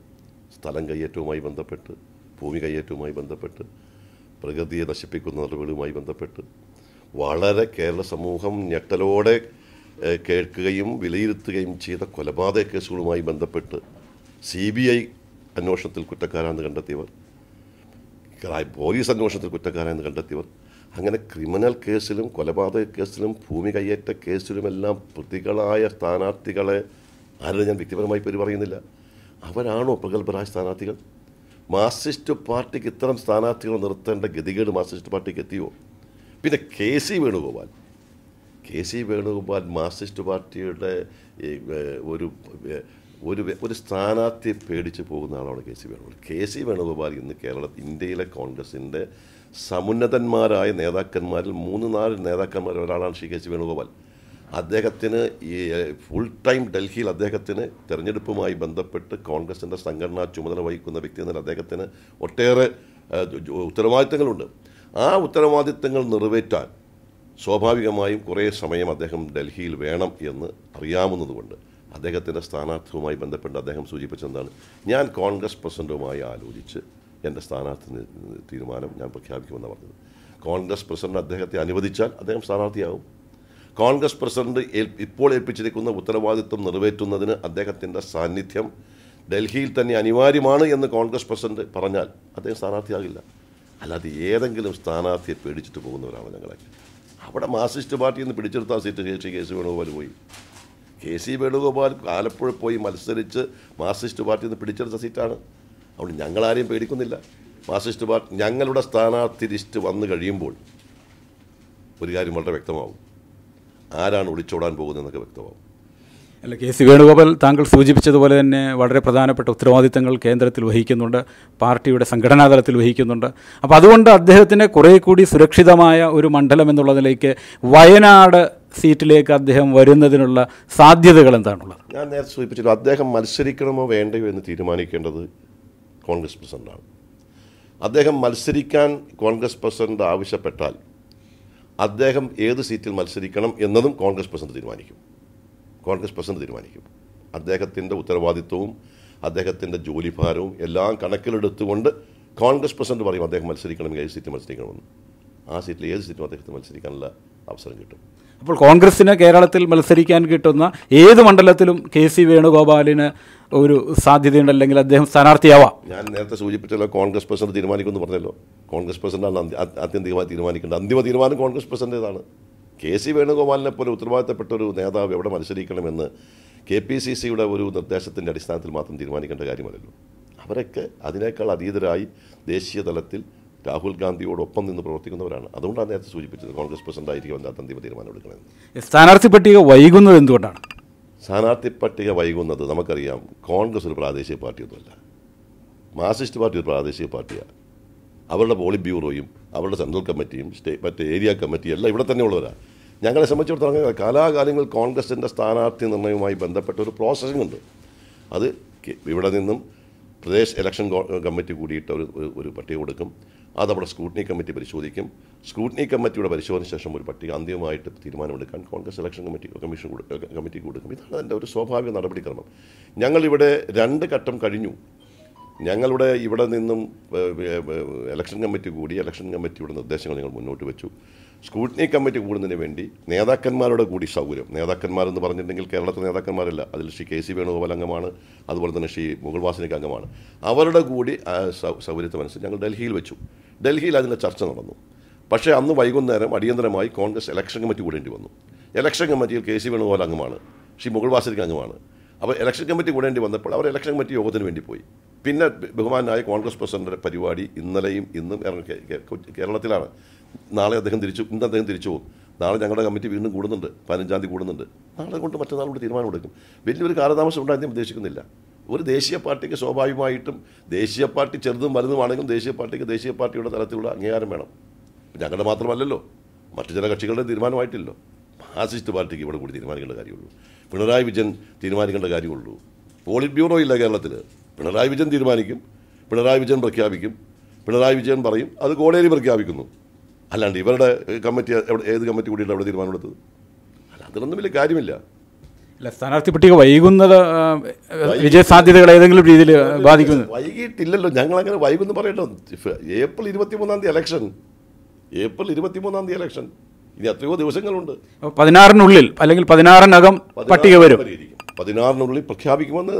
[SPEAKER 2] സ്ഥലം കയ്യേറ്റവുമായി ബന്ധപ്പെട്ട് ഭൂമി കയ്യേറ്റവുമായി ബന്ധപ്പെട്ട് പ്രകൃതിയെ നശിപ്പിക്കുന്ന നടപടികളുമായി ബന്ധപ്പെട്ട് വളരെ കേരള സമൂഹം ഞെട്ടലോടെ കേൾക്കുകയും വിലയിരുത്തുകയും ചെയ്ത കൊലപാതക കേസുകളുമായി ബന്ധപ്പെട്ട് സി ബി ഐ അന്വേഷണത്തിൽ കുറ്റക്കാരാണെന്ന് കണ്ടെത്തിയവർ പോലീസ് അന്വേഷണത്തിൽ കുറ്റക്കാരാണെന്ന് കണ്ടെത്തിയവർ അങ്ങനെ ക്രിമിനൽ കേസിലും കൊലപാതക കേസിലും ഭൂമി കയ്യേറ്റ കേസിലുമെല്ലാം പ്രതികളായ സ്ഥാനാർത്ഥികളെ ആരും ഞാൻ വ്യക്തിപരമായി പേര് പറയുന്നില്ല അവരാണോ പ്രഗത്ഭരായ സ്ഥാനാർത്ഥികൾ മാർസിസ്റ്റ് പാർട്ടിക്ക് ഇത്തരം സ്ഥാനാർത്ഥികൾ നിർത്തേണ്ട ഗതികേട് മാർസിസ്റ്റ് പാർട്ടിക്ക് എത്തിയോ പിന്നെ K C Venugopal K C Venugopal Marxist പാർട്ടിയുടെ ഒരു ഒരു ഒരു സ്ഥാനാർത്ഥിയെ പേടിച്ച് പോകുന്ന ആളാണ് K C Venugopal K C Venugopal ഇന്ന് കേരള ഇന്ത്യയിലെ കോൺഗ്രസിൻ്റെ സമുന്നതന്മാരായ നേതാക്കന്മാരിൽ മൂന്ന് നാല് നേതാക്കന്മാരിൽ ഒരാളാണ് ശ്രീ കെ സി വേണുഗോപാൽ അദ്ദേഹത്തിന് ഈ ഫുൾ ടൈം ഡൽഹിയിൽ അദ്ദേഹത്തിന് തെരഞ്ഞെടുപ്പുമായി ബന്ധപ്പെട്ട് കോൺഗ്രസിൻ്റെ സംഘടനാ ചുമതല വഹിക്കുന്ന വ്യക്തി എന്നാൽ അദ്ദേഹത്തിന് ഒട്ടേറെ ഉത്തരവാദിത്തങ്ങളുണ്ട് ആ ഉത്തരവാദിത്തങ്ങൾ നിറവേറ്റാൻ സ്വാഭാവികമായും കുറേ സമയം അദ്ദേഹം ഡൽഹിയിൽ വേണം എന്ന് അറിയാവുന്നതുകൊണ്ട് അദ്ദേഹത്തിൻ്റെ സ്ഥാനാർത്ഥവുമായി ബന്ധപ്പെട്ട് അദ്ദേഹം സൂചിപ്പിച്ചെന്താണ് ഞാൻ കോൺഗ്രസ് പ്രസിഡൻറ്റുമായി ആലോചിച്ച് എൻ്റെ സ്ഥാനാർത്ഥി തീരുമാനം ഞാൻ പ്രഖ്യാപിക്കുമെന്നാണ് പറഞ്ഞത് കോൺഗ്രസ് പ്രസിഡന്റ് അദ്ദേഹത്തെ അനുവദിച്ചാൽ അദ്ദേഹം സ്ഥാനാർത്ഥിയാവും കോൺഗ്രസ് പ്രസിഡന്റ് ഇപ്പോൾ ഏൽപ്പിച്ചിരിക്കുന്ന ഉത്തരവാദിത്വം നിറവേറ്റുന്നതിന് അദ്ദേഹത്തിൻ്റെ സാന്നിധ്യം ഡൽഹിയിൽ തന്നെ അനിവാര്യമാണ് എന്ന് കോൺഗ്രസ് പ്രസിഡന്റ് പറഞ്ഞാൽ അദ്ദേഹം സ്ഥാനാർത്ഥിയാകില്ല അല്ലാതെ ഏതെങ്കിലും സ്ഥാനാർത്ഥിയെ പേടിച്ചിട്ട് പോകുന്നവരാണ് ഞങ്ങളൊക്കെ അവിടെ മാർസിസ്റ്റ് പാർട്ടിയിൽ നിന്ന് പിടിച്ചെടുത്ത seat K K C Venugopal പോയി കെ സി വേണുഗോപാൽ ആലപ്പുഴ പോയി മത്സരിച്ച് മാർസിസ്റ്റ് പാർട്ടിയിൽ നിന്ന് പിടിച്ചെടുത്ത സീറ്റാണ് അതുകൊണ്ട് ഞങ്ങളാരെയും പേടിക്കുന്നില്ല മാർസിസ്റ്റ് പാർട്ടി ഞങ്ങളുടെ സ്ഥാനാർത്ഥി ലിസ്റ്റ് വന്നു കഴിയുമ്പോൾ ഒരു കാര്യം വളരെ വ്യക്തമാവും ആരാണ് ഒളിച്ചോടാൻ പോകുന്നതെന്നൊക്കെ വ്യക്തമാവും
[SPEAKER 1] അല്ല കെ സി വേണുഗോപാൽ താങ്കൾ സൂചിപ്പിച്ചതുപോലെ തന്നെ വളരെ പ്രധാനപ്പെട്ട ഉത്തരവാദിത്തങ്ങൾ കേന്ദ്രത്തിൽ വഹിക്കുന്നുണ്ട് പാർട്ടിയുടെ സംഘടനാ തലത്തിൽ വഹിക്കുന്നുണ്ട് അപ്പോൾ അതുകൊണ്ട് അദ്ദേഹത്തിന് കുറേ കൂടി സുരക്ഷിതമായ ഒരു മണ്ഡലം എന്നുള്ളതിലേക്ക് വയനാട് സീറ്റിലേക്ക് അദ്ദേഹം വരുന്നതിനുള്ള സാധ്യതകൾ എന്താണുള്ളത്
[SPEAKER 2] ഞാൻ നേരത്തെ സൂചിപ്പിച്ചല്ലോ അദ്ദേഹം മത്സരിക്കണമോ വേണ്ടയോ എന്ന് തീരുമാനിക്കേണ്ടത് കോൺഗ്രസ് പ്രസിഡൻ്റാണ് അദ്ദേഹം മത്സരിക്കാൻ കോൺഗ്രസ് പ്രസിഡന്റ് ആവശ്യപ്പെട്ടാൽ അദ്ദേഹം ഏത് സീറ്റിൽ മത്സരിക്കണം എന്നതും കോൺഗ്രസ് പ്രസിഡന്റ് തീരുമാനിക്കും കോൺഗ്രസ് പ്രസിഡന്റ് തീരുമാനിക്കും അദ്ദേഹത്തിൻ്റെ ഉത്തരവാദിത്വവും അദ്ദേഹത്തിൻ്റെ ജോലിഭാരവും എല്ലാം കണക്കിലെടുത്തുകൊണ്ട് കോൺഗ്രസ് പ്രസിഡന്റ് പറയും അദ്ദേഹം മത്സരിക്കണമെങ്കിൽ ഏത് സീറ്റിൽ മത്സരിക്കണമെന്ന് ആ സീറ്റിൽ ഏത് സീറ്റും അദ്ദേഹത്തിന് മത്സരിക്കാനുള്ള അവസരം കിട്ടും
[SPEAKER 1] അപ്പോൾ കോൺഗ്രസ്സിന് കേരളത്തിൽ മത്സരിക്കാൻ കിട്ടുന്ന ഏത് മണ്ഡലത്തിലും കെ സി വേണുഗോപാലിന് ഒരു സാധ്യതയുണ്ട് അല്ലെങ്കിൽ അദ്ദേഹം സ്ഥാനാർത്ഥിയാവാം
[SPEAKER 2] ഞാൻ നേരത്തെ സൂചിപ്പിച്ചല്ലോ കോൺഗ്രസ് പ്രസിഡന്റ് തീരുമാനിക്കുമെന്ന് പറഞ്ഞല്ലോ കോൺഗ്രസ് പ്രസിഡന്റാണ് ആത്യന്തികമായി തീരുമാനിക്കേണ്ടത് അന്തിമ തീരുമാനം കോൺഗ്രസ് പ്രസിഡന്റേതാണ് കെ സി വേണുഗോപാലിനെ പോലെ ഉത്തരവാദിത്തപ്പെട്ട ഒരു നേതാവ് എവിടെ മത്സരിക്കണമെന്ന് കെ പി സി സിയുടെ ഒരു നിർദ്ദേശത്തിൻ്റെ അടിസ്ഥാനത്തിൽ മാത്രം തീരുമാനിക്കേണ്ട കാര്യമല്ലല്ലോ അവരൊക്കെ അതിനേക്കാൾ അതീതരായി ദേശീയ തലത്തിൽ രാഹുൽ ഗാന്ധിയോടൊപ്പം നിന്ന് പ്രവർത്തിക്കുന്നവരാണ് അതുകൊണ്ടാണ് നേരത്തെ സൂചിപ്പിച്ചത് കോൺഗ്രസ് പ്രസിഡന്റായിരിക്കും അതിൻ്റെ അന്തിമ തീരുമാനമെടുക്കുന്നത്
[SPEAKER 1] സ്ഥാനാർത്ഥി പട്ടിക വൈകുന്നത് എന്തുകൊണ്ടാണ്
[SPEAKER 2] സ്ഥാനാർത്ഥി പട്ടിക വൈകുന്നത് നമുക്കറിയാം കോൺഗ്രസ് ഒരു പ്രാദേശിക പാർട്ടിയൊന്നുമല്ല മാർസിസ്റ്റ് പാർട്ടി ഒരു പ്രാദേശിക പാർട്ടിയാണ് അവരുടെ പോളിറ്റ് ബ്യൂറോയും അവരുടെ സെൻട്രൽ കമ്മിറ്റിയും സ്റ്റേ മറ്റേ ഏരിയ കമ്മിറ്റിയും എല്ലാം ഇവിടെ തന്നെയുള്ളവരാണ് ഞങ്ങളെ സംബന്ധിച്ചിടത്തോളം കലാകാലങ്ങൾ കോൺഗ്രസിൻ്റെ സ്ഥാനാർത്ഥി നിർണ്ണയവുമായി ബന്ധപ്പെട്ട ഒരു പ്രോസസ്സിംഗ് ഉണ്ട് അത് ഇവിടെ നിന്നും പ്രദേശ് ഇലക്ഷൻ കമ്മിറ്റി കൂടിയിട്ട് ഒരു ഒരു പട്ടിക കൊടുക്കും അതവിടെ സ്ക്രൂട്ടിനി കമ്മിറ്റി പരിശോധിക്കും സ്ക്രൂട്ടിനി കമ്മിറ്റിയുടെ പരിശോധന ശേഷം ഒരു പട്ടിക അന്തിമമായിട്ട് തീരുമാനമെടുക്കാൻ Congress election committee commission committee കൊടുക്കും ഇതാണ് അതിൻ്റെ ഒരു സ്വാഭാവിക നടപടിക്രമം ഞങ്ങളിവിടെ രണ്ട് ഘട്ടം കഴിഞ്ഞു ഞങ്ങളുടെ ഇവിടെ നിന്നും ഇലക്ഷൻ കമ്മിറ്റി കൂടി ഇലക്ഷൻ കമ്മിറ്റിയുടെ നിർദ്ദേശങ്ങൾ ഞങ്ങൾ മുന്നോട്ട് വെച്ചു സ്കൂട്ടിനി കമ്മിറ്റി കൂടുന്നതിന് വേണ്ടി നേതാക്കന്മാരുടെ കൂടി സൗകര്യം നേതാക്കന്മാരെന്ന് പറഞ്ഞിട്ടുണ്ടെങ്കിൽ കേരളത്തിലെ നേതാക്കന്മാരല്ല അതിൽ ശ്രീ കെ സി വേണുഗോപാൽ അംഗമാണ് അതുപോലെ തന്നെ ശ്രീ മുഗൾ വാസിനിക്ക് അംഗമാണ് അവരുടെ കൂടി മനസ്സിൽ ഞങ്ങൾ ഡൽഹിയിൽ വെച്ചു ഡൽഹിയിൽ അതിൻ്റെ ചർച്ച നടന്നു പക്ഷേ അന്ന് വൈകുന്നേരം അടിയന്തരമായി കോൺഗ്രസ് ഇലക്ഷൻ കമ്മിറ്റി കൂടേണ്ടി വന്നു ഇലക്ഷൻ കമ്മിറ്റിയിൽ കെ സി വേണുഗോപാൽ അംഗമാണ് ശ്രീ മുഗൾ വാസിനിക്ക് അംഗമാണ് അപ്പോൾ ഇലക്ഷൻ കമ്മിറ്റി കൂടേണ്ടി വന്നപ്പോൾ അവർ ഇലക്ഷൻ കമ്മിറ്റി യോഗത്തിന് വേണ്ടി പോയി പിന്നെ ബഹുമാനായ കോൺഗ്രസ് പ്രസിഡന്റിൻ്റെ പരിപാടി ഇന്നലെയും ഇന്നും കേരളത്തിലാണ് നാളെ അദ്ദേഹം തിരിച്ചു ഇന്ന് അദ്ദേഹം തിരിച്ചു പോകും നാളെ ഞങ്ങളുടെ കമ്മിറ്റി വീണ്ടും കൂടുന്നുണ്ട് പതിനഞ്ചാം തീയതി കൂടുന്നുണ്ട് നാളെ കൊണ്ട് മറ്റന്നാൾ കൊണ്ട് തീരുമാനം എടുക്കും വലിയൊരു കാലതാമസം ഉണ്ടായിരുന്നു ഞാൻ ഉദ്ദേശിക്കുന്നില്ല ഒരു ദേശീയ പാർട്ടിക്ക് സ്വാഭാവികമായിട്ടും ദേശീയ പാർട്ടി ചെറുതും വലുതുമാണെങ്കിലും ദേശീയ പാർട്ടിക്ക് ദേശീയ പാർട്ടിയുടെ തലത്തിലുള്ള അംഗീകാരം വേണം ഞങ്ങളുടെ മാത്രമല്ലല്ലോ മറ്റു ചില കക്ഷികളുടെ തീരുമാനമായിട്ടില്ലല്ലോ ഫാസിസ്റ്റ് പാർട്ടിക്ക് ഇവിടെ കൂടി തീരുമാനിക്കേണ്ട കാര്യമുള്ളൂ പിണറായി വിജയൻ തീരുമാനിക്കേണ്ട കാര്യമുള്ളൂ പോളിറ്റ് ബ്യൂറോ ഇല്ല കേരളത്തിൽ പിണറായി വിജയൻ തീരുമാനിക്കും പിണറായി വിജയൻ പ്രഖ്യാപിക്കും പിണറായി വിജയൻ പറയും അത് കോടേരി പ്രഖ്യാപിക്കുന്നു അല്ലാണ്ട് ഇവരുടെ കമ്മിറ്റി ഏത് കമ്മിറ്റി കൂടിയിട്ട് അവിടെ തീരുമാനമെടുത്തത് അല്ല അതിലൊന്നും വലിയ കാര്യമില്ല
[SPEAKER 1] അല്ല സ്ഥാനാർത്ഥി പട്ടിക വൈകുന്നത് വിജയസാധ്യതകൾ ഏതെങ്കിലും രീതിയിൽ ബാധിക്കുന്നു
[SPEAKER 2] വൈകിട്ടില്ലല്ലോ ഞങ്ങൾ അങ്ങനെ വൈകുന്നു പറയല്ലോ ഏപ്രിൽ മൂന്നാം തീയതി ഇലക്ഷൻ ഏപ്രിൽ മൂന്നാം തീയതി ഇലക്ഷൻ ഇനി എത്രയോ ദിവസങ്ങളുണ്ട്
[SPEAKER 1] പതിനാറിനുള്ളിൽ അല്ലെങ്കിൽ പതിനാറിനകം പട്ടിക വരും
[SPEAKER 2] പതിനാറിനുള്ളിൽ പ്രഖ്യാപിക്കുമെന്ന്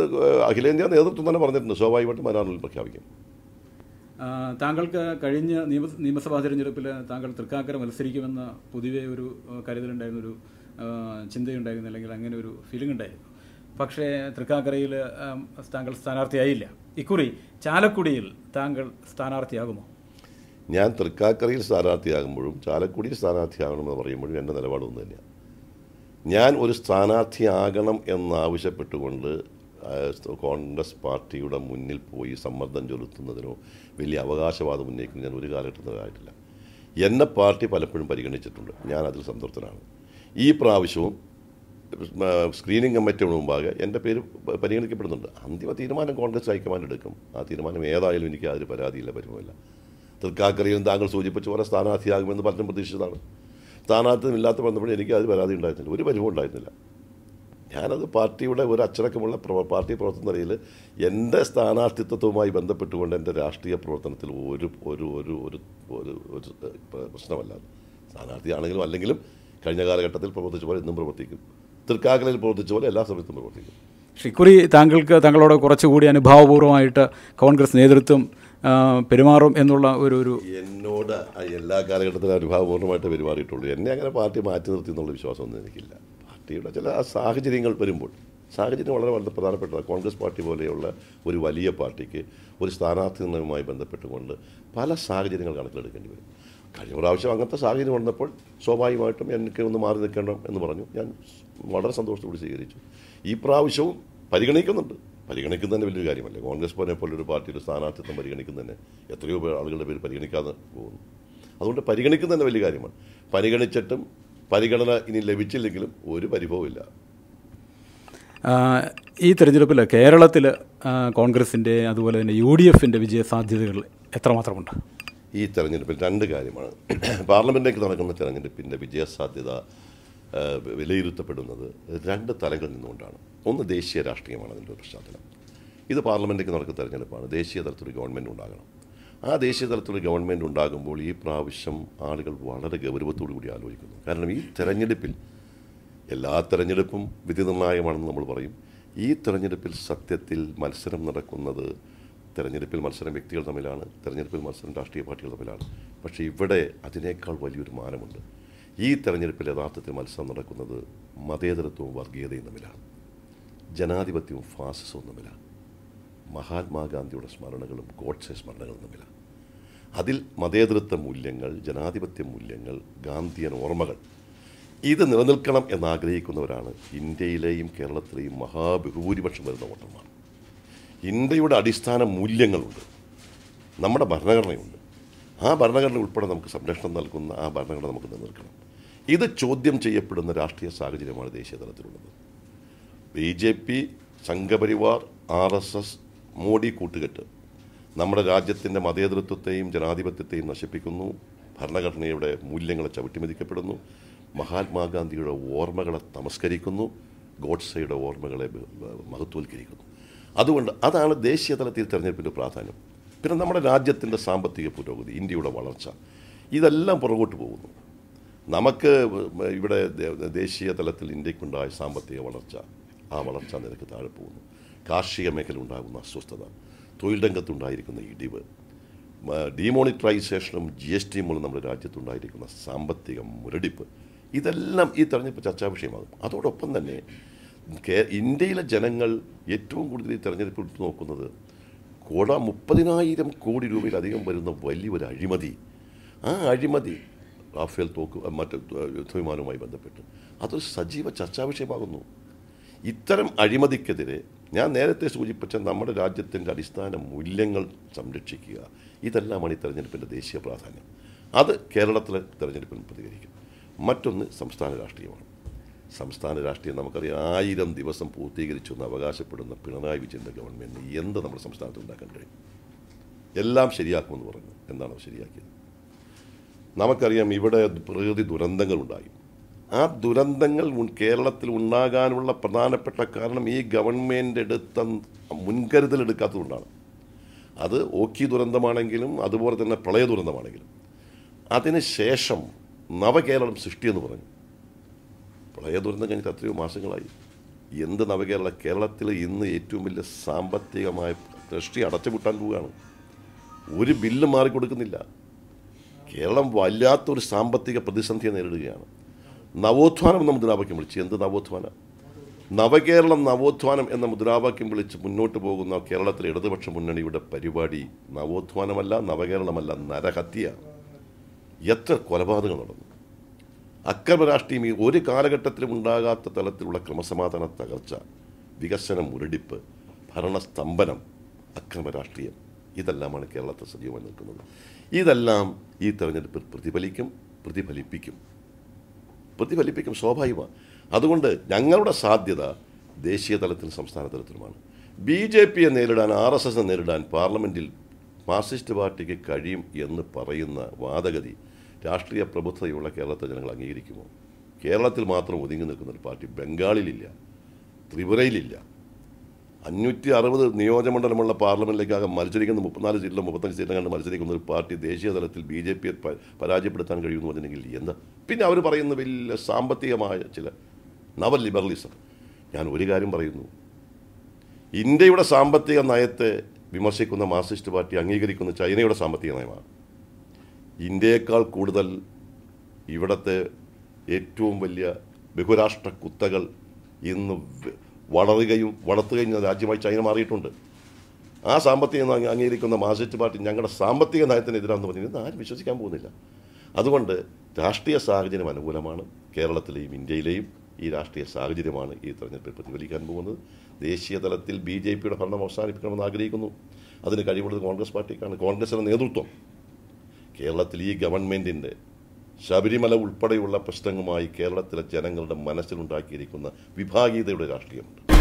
[SPEAKER 2] അഖിലേന്ത്യാ നേതൃത്വം തന്നെ പറഞ്ഞിരുന്നു സ്വാഭാവികമായിട്ടും പതിനാറിനുള്ളിൽ പ്രഖ്യാപിക്കും
[SPEAKER 1] താങ്കൾക്ക് കഴിഞ്ഞ നിയമ നിയമസഭാ തിരഞ്ഞെടുപ്പിൽ താങ്കൾ തൃക്കാക്കര മത്സരിക്കുമെന്ന പൊതുവെ ഒരു കരുതലുണ്ടായിരുന്ന ഒരു ചിന്തയുണ്ടായിരുന്നു അല്ലെങ്കിൽ അങ്ങനെ ഒരു ഫീലിംഗ് ഉണ്ടായിരുന്നു പക്ഷേ തൃക്കാക്കരയിൽ താങ്കൾ സ്ഥാനാർത്ഥിയായില്ല ഇക്കുറി ചാലക്കുടിയിൽ താങ്കൾ സ്ഥാനാർത്ഥിയാകുമോ
[SPEAKER 2] ഞാൻ തൃക്കാക്കരയിൽ സ്ഥാനാർത്ഥിയാകുമ്പോഴും ചാലക്കുടിയിൽ സ്ഥാനാർത്ഥിയാകണമെന്ന് പറയുമ്പോഴും എൻ്റെ നിലപാടൊന്നും തന്നെയാണ് ഞാൻ ഒരു സ്ഥാനാർത്ഥിയാകണം എന്നാവശ്യപ്പെട്ടുകൊണ്ട് കോൺഗ്രസ് പാർട്ടിയുടെ മുന്നിൽ പോയി സമ്മർദ്ദം ചെലുത്തുന്നതിനോ വലിയ അവകാശവാദം ഉന്നയിക്കുന്ന ഞാൻ ഒരു ആയിട്ടില്ല എന്നെ പാർട്ടി പലപ്പോഴും പരിഗണിച്ചിട്ടുണ്ട് ഞാൻ അതിൽ സംതൃപ്തനാണ് ഈ പ്രാവശ്യവും സ്ക്രീനിങ് കമ്മിറ്റിയുടെ മുമ്പാകെ എൻ്റെ പേര് പരിഗണിക്കപ്പെടുന്നുണ്ട് അന്തിമ തീരുമാനം കോൺഗ്രസ് ഹൈക്കമാൻഡ് എടുക്കും ആ തീരുമാനം ഏതായാലും എനിക്ക് അതിൽ പരാതിയില്ല പരിമമില്ല തൃക്കാക്കരയിലും താങ്കൾ സൂചിപ്പിച്ച പോലെ സ്ഥാനാർത്ഥിയാകുമെന്ന് പലരും പ്രതീക്ഷിച്ചതാണ് ഇല്ലാത്ത ബന്ധപ്പെട്ട് എനിക്ക് അത് പരാതി ഉണ്ടായിരുന്നില്ല ഒരു പരിമവും ഉണ്ടായിരുന്നില്ല ഞാനത് പാർട്ടിയുടെ ഒരു അച്ചടക്കമുള്ള പ്രവ പാർട്ടി പ്രവർത്തന നിലയിൽ എൻ്റെ സ്ഥാനാർത്ഥിത്വവുമായി ബന്ധപ്പെട്ടുകൊണ്ട് എൻ്റെ രാഷ്ട്രീയ പ്രവർത്തനത്തിൽ ഒരു ഒരു ഒരു ഒരു ഒരു ഒരു പ്രശ്നമല്ല സ്ഥാനാർത്ഥിയാണെങ്കിലും അല്ലെങ്കിലും കഴിഞ്ഞ കാലഘട്ടത്തിൽ പ്രവർത്തിച്ച പോലെ ഇന്നും പ്രവർത്തിക്കും തൃക്കാക്കലയിൽ പ്രവർത്തിച്ച പോലെ എല്ലാ സമയത്തും പ്രവർത്തിക്കും
[SPEAKER 1] ഷിക്കുറി താങ്കൾക്ക് താങ്കളോട് കുറച്ചുകൂടി അനുഭാവപൂർവ്വമായിട്ട് കോൺഗ്രസ് നേതൃത്വം പെരുമാറും എന്നുള്ള ഒരു ഒരു
[SPEAKER 2] എന്നോട് എല്ലാ കാലഘട്ടത്തിലും അനുഭാവപൂർണ്ണമായിട്ട് പെരുമാറിയിട്ടുള്ളൂ എന്നെ അങ്ങനെ പാർട്ടി മാറ്റി നിർത്തി എന്നുള്ള വിശ്വാസമൊന്നും എനിക്കില്ല പാർട്ടിയുടെ ചില സാഹചര്യങ്ങൾ വരുമ്പോൾ സാഹചര്യം വളരെ വളരെ പ്രധാനപ്പെട്ടതാണ് കോൺഗ്രസ് പാർട്ടി പോലെയുള്ള ഒരു വലിയ പാർട്ടിക്ക് ഒരു സ്ഥാനാർത്ഥി നിർണ്ണയവുമായി ബന്ധപ്പെട്ടുകൊണ്ട് പല സാഹചര്യങ്ങൾ കണക്കിലെടുക്കേണ്ടി വരും കഴിഞ്ഞ പ്രാവശ്യം അങ്ങനത്തെ സാഹചര്യം വന്നപ്പോൾ സ്വാഭാവികമായിട്ടും എനിക്ക് ഒന്ന് മാറി നിൽക്കണം എന്ന് പറഞ്ഞു ഞാൻ വളരെ സന്തോഷത്തോട് സ്വീകരിച്ചു ഈ പ്രാവശ്യവും പരിഗണിക്കുന്നുണ്ട് പരിഗണിക്കുന്നതന്നെ വലിയൊരു കാര്യമല്ല കോൺഗ്രസ് പോലെ പോലൊരു പാർട്ടിയുടെ സ്ഥാനാർത്ഥിത്വം പരിഗണിക്കുന്നതന്നെ എത്രയോ ആളുകളുടെ പേര് പരിഗണിക്കാതെ പോകുന്നു അതുകൊണ്ട് പരിഗണിക്കുന്നതന്നെ വലിയ കാര്യമാണ് പരിഗണിച്ചിട്ടും പരിഗണന ഇനി ലഭിച്ചില്ലെങ്കിലും ഒരു പരിഭവമില്ല
[SPEAKER 1] ഈ തെരഞ്ഞെടുപ്പിൽ കേരളത്തിൽ കോൺഗ്രസിൻ്റെ അതുപോലെ തന്നെ യു ഡി എഫിൻ്റെ വിജയ സാധ്യതകൾ എത്രമാത്രമുണ്ട്
[SPEAKER 2] ഈ തെരഞ്ഞെടുപ്പിൽ രണ്ട് കാര്യമാണ് പാർലമെൻറ്റിലേക്ക് നടക്കുന്ന തെരഞ്ഞെടുപ്പിൻ്റെ വിജയസാധ്യത വിലയിരുത്തപ്പെടുന്നത് രണ്ട് തലങ്ങളിൽ നിന്നുകൊണ്ടാണ് ഒന്ന് ദേശീയ രാഷ്ട്രീയമാണ് അതിൻ്റെ പശ്ചാത്തലം ഇത് പാർലമെൻറ്റിലേക്ക് നടക്കുന്ന തെരഞ്ഞെടുപ്പാണ് ദേശീയ തലത്തിൽ ഗവൺമെൻറ് ഉണ്ടാകണം ആ ദേശീയ തലത്തിലൊരു ഗവൺമെൻറ് ഉണ്ടാകുമ്പോൾ ഈ പ്രാവശ്യം ആളുകൾ വളരെ ഗൗരവത്തോടു കൂടി ആലോചിക്കുന്നു കാരണം ഈ തെരഞ്ഞെടുപ്പിൽ എല്ലാ തെരഞ്ഞെടുപ്പും വിധി നിർണായകമാണെന്ന് നമ്മൾ പറയും ഈ തെരഞ്ഞെടുപ്പിൽ സത്യത്തിൽ മത്സരം നടക്കുന്നത് തെരഞ്ഞെടുപ്പിൽ മത്സരം വ്യക്തികൾ തമ്മിലാണ് തെരഞ്ഞെടുപ്പിൽ മത്സരം രാഷ്ട്രീയ പാർട്ടികൾ തമ്മിലാണ് പക്ഷേ ഇവിടെ അതിനേക്കാൾ വലിയൊരു മാനമുണ്ട് ഈ തെരഞ്ഞെടുപ്പിൽ യഥാർത്ഥത്തിൽ മത്സരം നടക്കുന്നത് മതേതരത്വവും വർഗീയതയും തമ്മിലാണ് ജനാധിപത്യവും ഫാസിസവും തമ്മിലാണ് മഹാത്മാഗാന്ധിയുടെ സ്മരണകളും ഗോഡ്സെ സ്മരണകളും തമ്മിലാണ് അതിൽ മതേതൃത്വ മൂല്യങ്ങൾ ജനാധിപത്യ മൂല്യങ്ങൾ ഗാന്ധിയൻ ഓർമ്മകൾ ഇത് നിലനിൽക്കണം എന്നാഗ്രഹിക്കുന്നവരാണ് ഇന്ത്യയിലെയും കേരളത്തിലെയും മഹാബഹുഭൂരിപക്ഷം വരുന്ന വോട്ടർമാർ ഇന്ത്യയുടെ അടിസ്ഥാന മൂല്യങ്ങളുണ്ട് നമ്മുടെ ഭരണഘടനയുണ്ട് ആ ഭരണഘടന ഉൾപ്പെടെ നമുക്ക് സംരക്ഷണം നൽകുന്ന ആ ഭരണഘടന നമുക്ക് നിലനിൽക്കണം ഇത് ചോദ്യം ചെയ്യപ്പെടുന്ന രാഷ്ട്രീയ സാഹചര്യമാണ് ദേശീയ തലത്തിലുള്ളത് B J P Sangh Parivar R S S Modi കൂട്ടുകെട്ട് നമ്മുടെ രാജ്യത്തിൻ്റെ മതേതൃത്വത്തെയും ജനാധിപത്യത്തെയും നശിപ്പിക്കുന്നു ഭരണഘടനയുടെ മൂല്യങ്ങളെ ചവിട്ടിമതിക്കപ്പെടുന്നു മഹാത്മാഗാന്ധിയുടെ ഓർമ്മകളെ തമസ്കരിക്കുന്നു ഗോഡ്സയുടെ ഓർമ്മകളെ മഹത്വവൽക്കരിക്കുന്നു അതുകൊണ്ട് അതാണ് ദേശീയ തലത്തിൽ തിരഞ്ഞെടുപ്പിൻ്റെ പ്രാധാന്യം പിന്നെ നമ്മുടെ രാജ്യത്തിൻ്റെ സാമ്പത്തിക പുരോഗതി ഇന്ത്യയുടെ വളർച്ച ഇതെല്ലാം പുറകോട്ട് പോകുന്നു നമുക്ക് ഇവിടെ ദേശീയ തലത്തിൽ ഇന്ത്യക്കുണ്ടായ സാമ്പത്തിക വളർച്ച ആ വളർച്ച നിരക്ക് താഴെ പോകുന്നു കാർഷിക മേഖല ഉണ്ടാകുന്ന അസ്വസ്ഥത തൊഴിൽ രംഗത്തുണ്ടായിരിക്കുന്ന ഇടിവ് ഡീമോണിറ്ററൈസേഷനും ജി എസ് ടിയും മൂലം നമ്മുടെ രാജ്യത്തുണ്ടായിരിക്കുന്ന സാമ്പത്തിക മുരടിപ്പ് ഇതെല്ലാം ഈ തെരഞ്ഞെടുപ്പ് ചർച്ചാ വിഷയമാകും അതോടൊപ്പം തന്നെ ഇന്ത്യയിലെ ജനങ്ങൾ ഏറ്റവും കൂടുതൽ ഈ തെരഞ്ഞെടുപ്പ് എടുത്തു നോക്കുന്നത് കോട മുപ്പതിനായിരം കോടി രൂപയിലധികം വരുന്ന വലിയൊരു അഴിമതി ആ അഴിമതി റാഫേൽ തോക്ക് മറ്റ് യുദ്ധവിമാനവുമായി ബന്ധപ്പെട്ട് അതൊരു സജീവ ചർച്ചാ വിഷയമാകുന്നു ഇത്തരം അഴിമതിക്കെതിരെ ഞാൻ നേരത്തെ സൂചിപ്പിച്ച നമ്മുടെ രാജ്യത്തിൻ്റെ അടിസ്ഥാന മൂല്യങ്ങൾ സംരക്ഷിക്കുക ഇതെല്ലാമാണ് ഈ തെരഞ്ഞെടുപ്പിൻ്റെ ദേശീയ പ്രാധാന്യം അത് കേരളത്തിലെ തെരഞ്ഞെടുപ്പിൽ പ്രതികരിക്കും മറ്റൊന്ന് സംസ്ഥാന രാഷ്ട്രീയമാണ് സംസ്ഥാന രാഷ്ട്രീയം നമുക്കറിയാം ആയിരം ദിവസം പൂർത്തീകരിച്ചു എന്ന് അവകാശപ്പെടുന്ന പിണറായി വിജയൻ്റെ ഗവൺമെൻറ് എന്ത് നമ്മുടെ സംസ്ഥാനത്ത് ഉണ്ടാക്കാൻ കഴിയും എല്ലാം ശരിയാക്കുമെന്ന് പറഞ്ഞു എന്താണ് ശരിയാക്കിയത് നമുക്കറിയാം ഇവിടെ പ്രകൃതി ദുരന്തങ്ങളുണ്ടായി ആ ദുരന്തങ്ങൾ കേരളത്തിൽ ഉണ്ടാകാനുള്ള പ്രധാനപ്പെട്ട കാരണം ഈ ഗവൺമെൻറ് എടുത്ത മുൻകരുതൽ എടുക്കാത്തതുകൊണ്ടാണ് അത് ഓക്കി ദുരന്തമാണെങ്കിലും അതുപോലെ തന്നെ പ്രളയ ദുരന്തമാണെങ്കിലും അതിന് ശേഷം നവകേരളം സൃഷ്ടിയെന്ന് പറഞ്ഞു പ്രളയ ദുരന്തം കഴിഞ്ഞിട്ട് എത്രയോ മാസങ്ങളായി എന്ത് നവകേരള കേരളത്തിൽ ഇന്ന് ഏറ്റവും വലിയ സാമ്പത്തികമായ ദൃഷ്ടി അടച്ചുപൂട്ടാൻ പോവുകയാണ് ഒരു ബില്ല് മാറിക്കൊടുക്കുന്നില്ല കേരളം വല്ലാത്തൊരു സാമ്പത്തിക പ്രതിസന്ധിയെ നേരിടുകയാണ് നവോത്ഥാനം എന്ന മുദ്രാവാക്യം വിളിച്ച് എന്ത് നവോത്ഥാനം നവകേരളം നവോത്ഥാനം എന്ന മുദ്രാവാക്യം വിളിച്ച് മുന്നോട്ട് പോകുന്ന കേരളത്തിലെ ഇടതുപക്ഷ മുന്നണിയുടെ പരിപാടി നവോത്ഥാനമല്ല നവകേരളമല്ല നരഹത്യ എത്ര കൊലപാതകം നടന്നു അക്രമ രാഷ്ട്രീയം ഈ ഒരു കാലഘട്ടത്തിലും ഉണ്ടാകാത്ത തലത്തിലുള്ള ക്രമസമാധാന തകർച്ച വികസനം മുരടിപ്പ് ഭരണസ്തംഭനം അക്രമ രാഷ്ട്രീയം ഇതെല്ലാമാണ് കേരളത്തെ സജീവമായി നിൽക്കുന്നത് ഇതെല്ലാം ഈ തെരഞ്ഞെടുപ്പിൽ പ്രതിഫലിക്കും പ്രതിഫലിപ്പിക്കും പ്രതിഫലിപ്പിക്കും സ്വാഭാവികമാണ് അതുകൊണ്ട് ഞങ്ങളുടെ സാധ്യത ദേശീയ തലത്തിലും സംസ്ഥാന തലത്തിലുമാണ് ബി ജെ പിയെ നേരിടാൻ ആർ എസ് എസിനെ നേരിടാൻ പാർലമെൻറ്റിൽ മാർക്സിസ്റ്റ് പാർട്ടിക്ക് കഴിയും എന്ന് പറയുന്ന വാദഗതി രാഷ്ട്രീയ പ്രബുദ്ധതയുള്ള കേരളത്തെ ജനങ്ങൾ അംഗീകരിക്കുമോ കേരളത്തിൽ മാത്രം ഒതുങ്ങി നിൽക്കുന്ന ഒരു പാർട്ടി ബംഗാളിലില്ല ത്രിപുരയിലില്ല അഞ്ഞൂറ്റി അറുപത് നിയോജമണ്ഡലമുള്ള പാർലമെൻറ്റിലേക്കാകെ മത്സരിക്കുന്ന മുപ്പത്തിനാല് ജില്ല മുപ്പത്തഞ്ച് സീറ്റിലും കണ്ട് മത്സരിക്കുന്ന ഒരു പാർട്ടി ദേശീയ തലത്തിൽ ബി ജെ പിയെ പരാജയപ്പെടുത്താൻ കഴിയുമെന്ന് പറഞ്ഞിട്ടുണ്ടെങ്കിൽ എന്താ പിന്നെ അവർ പറയുന്ന വലിയ സാമ്പത്തികമായ ചില നവ ലിബറലിസം ഞാൻ ഒരു കാര്യം പറയുന്നു ഇന്ത്യയുടെ സാമ്പത്തിക നയത്തെ വിമർശിക്കുന്ന മാർസിസ്റ്റ് പാർട്ടി അംഗീകരിക്കുന്ന ചൈനയുടെ സാമ്പത്തിക നയമാണ് ഇന്ത്യയേക്കാൾ കൂടുതൽ ഇവിടുത്തെ ഏറ്റവും വലിയ ബഹുരാഷ്ട്ര കുത്തകൾ ഇന്ന് വളരുകയും വളർത്തുകയും രാജ്യമായി ചൈന മാറിയിട്ടുണ്ട് ആ സാമ്പത്തികം അംഗീകരിക്കുന്ന മാർസിസ്റ്റ് പാർട്ടി ഞങ്ങളുടെ സാമ്പത്തിക നയത്തിനെതിരാന്ന് പറഞ്ഞിരുന്നത് ആരും വിശ്വസിക്കാൻ പോകുന്നില്ല അതുകൊണ്ട് രാഷ്ട്രീയ സാഹചര്യം അനുകൂലമാണ് കേരളത്തിലെയും ഇന്ത്യയിലെയും ഈ രാഷ്ട്രീയ സാഹചര്യമാണ് ഈ തെരഞ്ഞെടുപ്പിൽ പ്രതിഫലിക്കാൻ പോകുന്നത് ദേശീയ തലത്തിൽ ബി ജെ പിയുടെ ഭരണം അവസാനിപ്പിക്കണമെന്ന് ആഗ്രഹിക്കുന്നു അതിന് കഴിവുള്ളത് കോൺഗ്രസ് പാർട്ടിക്കാണ് കോൺഗ്രസിൻ്റെ നേതൃത്വം കേരളത്തിൽ ഈ ഗവൺമെൻറ്റിൻ്റെ ശബരിമല ഉൾപ്പെടെയുള്ള പ്രശ്നങ്ങളുമായി കേരളത്തിലെ ജനങ്ങളുടെ മനസ്സിലുണ്ടാക്കിയിരിക്കുന്ന വിഭാഗീയതയുടെ രാഷ്ട്രീയമുണ്ട്